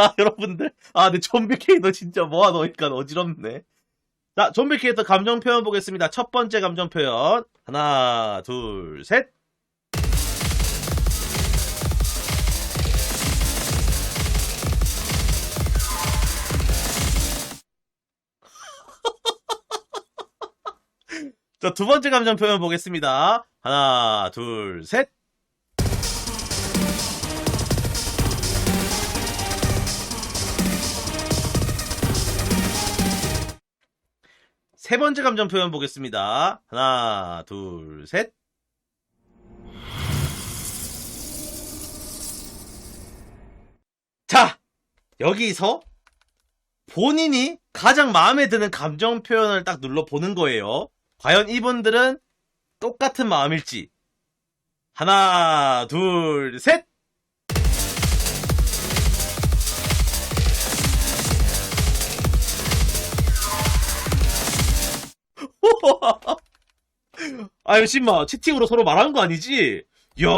자, 여러분들. 아, 근데 좀비 캐릭터 진짜 모아놓으니까 어지럽네. 자, 좀비 캐릭터 감정 표현 보겠습니다. 첫 번째 감정 표현. 하나, 둘, 셋. 자, 두 번째 감정 표현 보겠습니다. 하나, 둘, 셋. 세 번째 감정 표현 보겠습니다. 하나, 둘, 셋. 자, 여기서 본인이 가장 마음에 드는 감정 표현을 딱 눌러보는 거예요. 과연 이분들은 똑같은 마음일지. 하나, 둘, 셋! 아유, 심마, 채팅으로 서로 말하는 거 아니지? 이야.